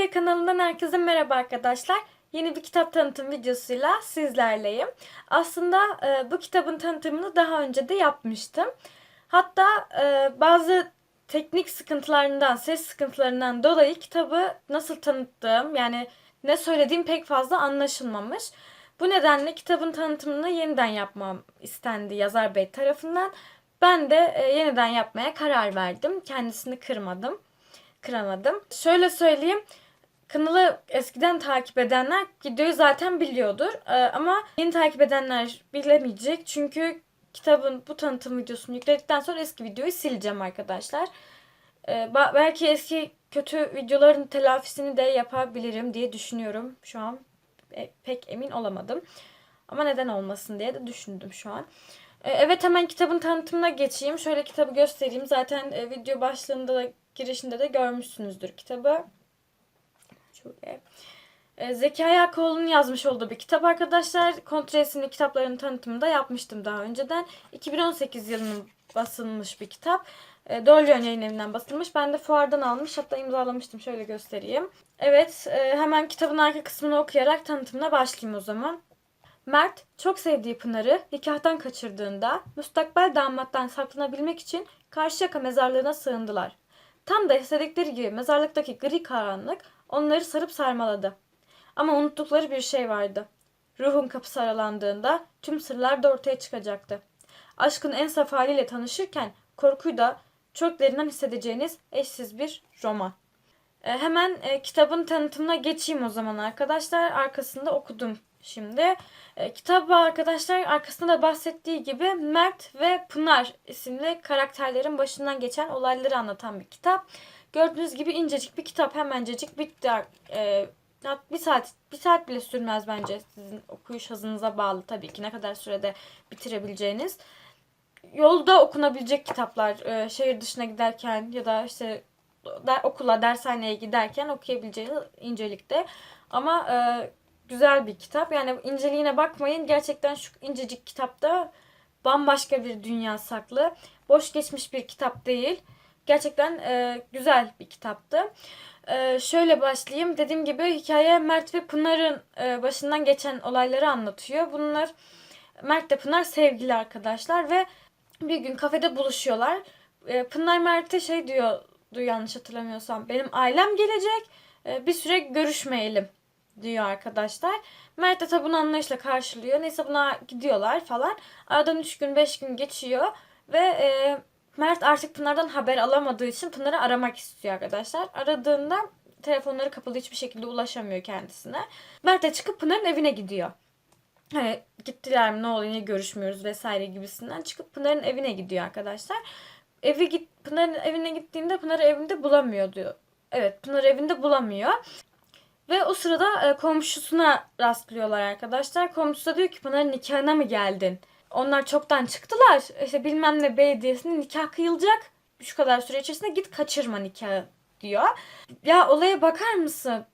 Türkiye kanalından herkese merhaba arkadaşlar. Yeni bir kitap tanıtım videosuyla sizlerleyim. Aslında e, bu kitabın tanıtımını daha önce de yapmıştım. Hatta e, bazı teknik sıkıntılarından, ses sıkıntılarından dolayı kitabı nasıl tanıttığım yani ne söylediğim pek fazla anlaşılmamış. Bu nedenle kitabın tanıtımını yeniden yapmam istendi yazar bey tarafından. Ben de e, yeniden yapmaya karar verdim. Kendisini kırmadım kıramadım. Şöyle söyleyeyim. Kanalı eskiden takip edenler videoyu zaten biliyordur. Ee, ama yeni takip edenler bilemeyecek. Çünkü kitabın bu tanıtım videosunu yükledikten sonra eski videoyu sileceğim arkadaşlar. Ee, belki eski kötü videoların telafisini de yapabilirim diye düşünüyorum şu an. E, pek emin olamadım. Ama neden olmasın diye de düşündüm şu an. E, Evet hemen kitabın tanıtımına geçeyim. Şöyle kitabı göstereyim. Zaten e, video başlığında da girişinde de görmüşsünüzdür kitabı. Şöyle. E, Zeki Ayakoğlu'nun yazmış olduğu bir kitap arkadaşlar. Kontre isimli kitapların tanıtımını yapmıştım daha önceden. 2018 yılının basılmış bir kitap. E, Dolyon yayın evinden basılmış. Ben de fuardan almış hatta imzalamıştım. Şöyle göstereyim. Evet e, hemen kitabın arka kısmını okuyarak tanıtımına başlayayım o zaman. Mert çok sevdiği Pınar'ı nikahtan kaçırdığında müstakbel damattan saklanabilmek için Karşıyaka mezarlığına sığındılar. Tam da istedikleri gibi mezarlıktaki gri karanlık onları sarıp sarmaladı. Ama unuttukları bir şey vardı. Ruhun kapısı aralandığında tüm sırlar da ortaya çıkacaktı. Aşkın en saf haliyle tanışırken korkuyu da çok derinden hissedeceğiniz eşsiz bir roman. E, hemen e, kitabın tanıtımına geçeyim o zaman arkadaşlar. Arkasında okudum şimdi. E, kitap arkadaşlar arkasında da bahsettiği gibi Mert ve Pınar isimli karakterlerin başından geçen olayları anlatan bir kitap. Gördüğünüz gibi incecik bir kitap hemencecik bitti. E, bir saat bir saat bile sürmez bence sizin okuyuş hızınıza bağlı tabii ki ne kadar sürede bitirebileceğiniz. Yolda okunabilecek kitaplar e, şehir dışına giderken ya da işte der, okula dershaneye giderken okuyabileceğiniz incelikte. Ama e, güzel bir kitap. Yani inceliğine bakmayın. Gerçekten şu incecik kitapta bambaşka bir dünya saklı. Boş geçmiş bir kitap değil. Gerçekten e, güzel bir kitaptı. E, şöyle başlayayım. Dediğim gibi hikaye Mert ve Pınar'ın e, başından geçen olayları anlatıyor. Bunlar Mert ve Pınar sevgili arkadaşlar ve bir gün kafede buluşuyorlar. E, Pınar Mert'e şey diyor yanlış hatırlamıyorsam benim ailem gelecek e, bir süre görüşmeyelim diyor arkadaşlar. Mert de tabi bunu anlayışla karşılıyor. Neyse buna gidiyorlar falan. Aradan 3 gün 5 gün geçiyor ve e, Mert artık Pınar'dan haber alamadığı için Pınar'ı aramak istiyor arkadaşlar. Aradığında telefonları kapalı hiçbir şekilde ulaşamıyor kendisine. Mert de çıkıp Pınar'ın evine gidiyor. Hani gittiler mi ne oluyor niye görüşmüyoruz vesaire gibisinden çıkıp Pınar'ın evine gidiyor arkadaşlar. Evi git Pınar'ın evine gittiğinde Pınar'ı evinde bulamıyor diyor. Evet Pınar evinde bulamıyor. Ve o sırada e, komşusuna rastlıyorlar arkadaşlar. Komşusu da diyor ki Pınar'ın nikahına mı geldin? Onlar çoktan çıktılar. İşte bilmem ne belediyesinde nikah kıyılacak. Şu kadar süre içerisinde git kaçırma nikahı diyor. Ya olaya bakar mısın?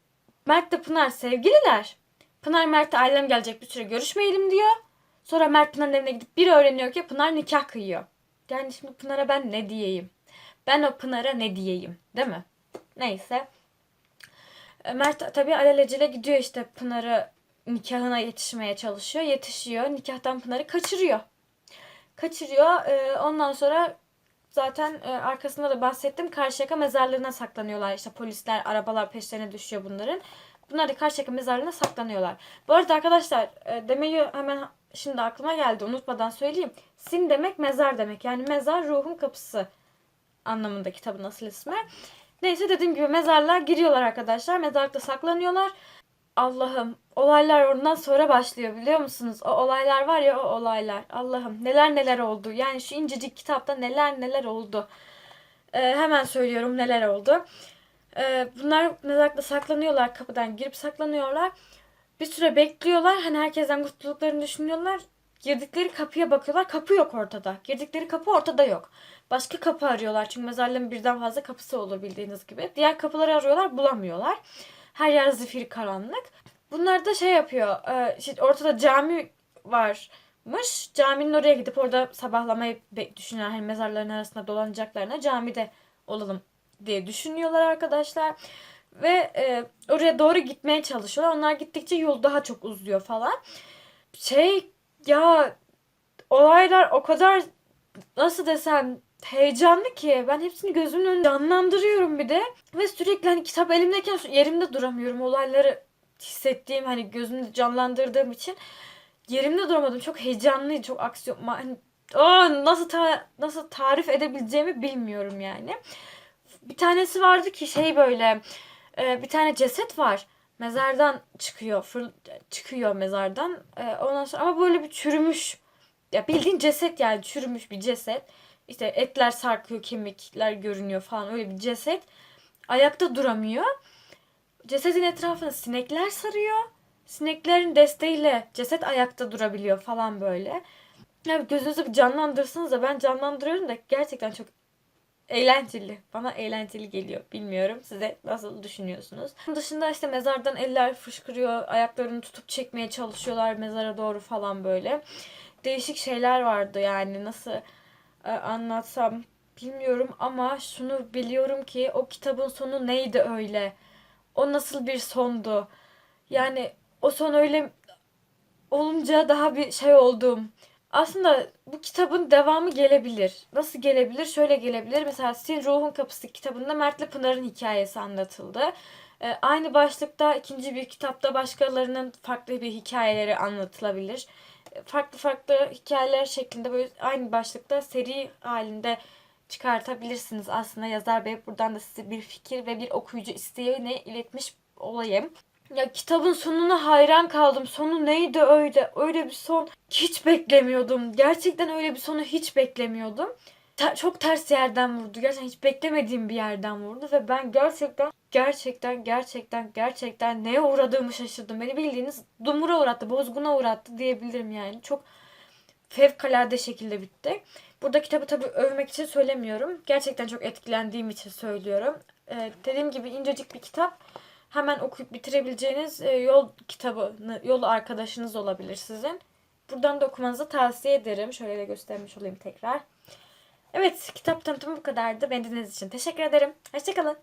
Mert de Pınar sevgililer. Pınar Mert'e ailem gelecek bir süre görüşmeyelim diyor. Sonra Mert Pınar'ın evine gidip biri öğreniyor ki Pınar nikah kıyıyor. Yani şimdi Pınar'a ben ne diyeyim? Ben o Pınar'a ne diyeyim? Değil mi? Neyse. Mert tabii alelacele gidiyor işte Pınar'ı nikahına yetişmeye çalışıyor. Yetişiyor. Nikahtan Pınar'ı kaçırıyor. Kaçırıyor. Ee, ondan sonra zaten e, arkasında da bahsettim. Karşıyaka mezarlığına saklanıyorlar. İşte polisler, arabalar peşlerine düşüyor bunların. Bunlar da Karşıyaka mezarlığına saklanıyorlar. Bu arada arkadaşlar e, demeyi hemen şimdi aklıma geldi. Unutmadan söyleyeyim. Sin demek mezar demek. Yani mezar ruhun kapısı anlamında kitabın asıl ismi. Neyse dediğim gibi mezarlığa giriyorlar arkadaşlar. Mezarlıkta saklanıyorlar. Allah'ım olaylar oradan sonra başlıyor biliyor musunuz? O olaylar var ya o olaylar. Allah'ım neler neler oldu. Yani şu incecik kitapta neler neler oldu. Ee, hemen söylüyorum neler oldu. Ee, bunlar mezarlıkta saklanıyorlar kapıdan girip saklanıyorlar. Bir süre bekliyorlar. Hani herkesten kurtulduklarını düşünüyorlar. Girdikleri kapıya bakıyorlar. Kapı yok ortada. Girdikleri kapı ortada yok. Başka kapı arıyorlar. Çünkü mezarlığın birden fazla kapısı olur bildiğiniz gibi. Diğer kapıları arıyorlar bulamıyorlar. Her yer zifiri karanlık. Bunlar da şey yapıyor. İşte ortada cami varmış. Caminin oraya gidip orada sabahlamayı düşünüyorlar. Hani mezarların arasında dolanacaklarına camide olalım diye düşünüyorlar arkadaşlar. ve e, oraya doğru gitmeye çalışıyorlar. Onlar gittikçe yol daha çok uzuyor falan. Şey ya olaylar o kadar nasıl desem heyecanlı ki. Ben hepsini gözümün önünde canlandırıyorum bir de. Ve sürekli hani kitap elimdeyken yerimde duramıyorum olayları hissettiğim hani gözümde canlandırdığım için. Yerimde duramadım. Çok heyecanlıydı çok aksiyon hani, oh, nasıl ta- nasıl tarif edebileceğimi bilmiyorum yani. Bir tanesi vardı ki şey böyle bir tane ceset var mezardan çıkıyor fır, çıkıyor mezardan E, ondan sonra ama böyle bir çürümüş ya bildiğin ceset yani çürümüş bir ceset işte etler sarkıyor, kemikler görünüyor falan öyle bir ceset. Ayakta duramıyor. Cesedin etrafını sinekler sarıyor. Sineklerin desteğiyle ceset ayakta durabiliyor falan böyle. Yani gözünüzü bir canlandırsanız da ben canlandırıyorum da gerçekten çok eğlenceli. Bana eğlenceli geliyor. Bilmiyorum size nasıl düşünüyorsunuz. Bunun dışında işte mezardan eller fışkırıyor. Ayaklarını tutup çekmeye çalışıyorlar mezara doğru falan böyle. Değişik şeyler vardı yani nasıl e, anlatsam bilmiyorum ama şunu biliyorum ki o kitabın sonu neydi öyle? O nasıl bir sondu? Yani o son öyle olunca daha bir şey oldum. Aslında bu kitabın devamı gelebilir. Nasıl gelebilir? Şöyle gelebilir. Mesela Sin Ruhun Kapısı kitabında Mert'le Pınar'ın hikayesi anlatıldı. E, aynı başlıkta ikinci bir kitapta başkalarının farklı bir hikayeleri anlatılabilir farklı farklı hikayeler şeklinde böyle aynı başlıkta seri halinde çıkartabilirsiniz aslında yazar bey buradan da size bir fikir ve bir okuyucu isteğini iletmiş olayım. Ya kitabın sonuna hayran kaldım. Sonu neydi öyle? Öyle bir son hiç beklemiyordum. Gerçekten öyle bir sonu hiç beklemiyordum. Te- çok ters yerden vurdu. Gerçekten hiç beklemediğim bir yerden vurdu ve ben gerçekten gerçekten gerçekten gerçekten neye uğradığımı şaşırdım. Beni bildiğiniz dumura uğrattı, bozguna uğrattı diyebilirim yani. Çok fevkalade şekilde bitti. Burada kitabı tabii övmek için söylemiyorum. Gerçekten çok etkilendiğim için söylüyorum. Ee, dediğim gibi incecik bir kitap. Hemen okuyup bitirebileceğiniz e, yol kitabı, yol arkadaşınız olabilir sizin. Buradan da okumanızı tavsiye ederim. Şöyle de göstermiş olayım tekrar. Evet, kitap tanıtımı bu kadardı. Beni dinlediğiniz için teşekkür ederim. Hoşçakalın.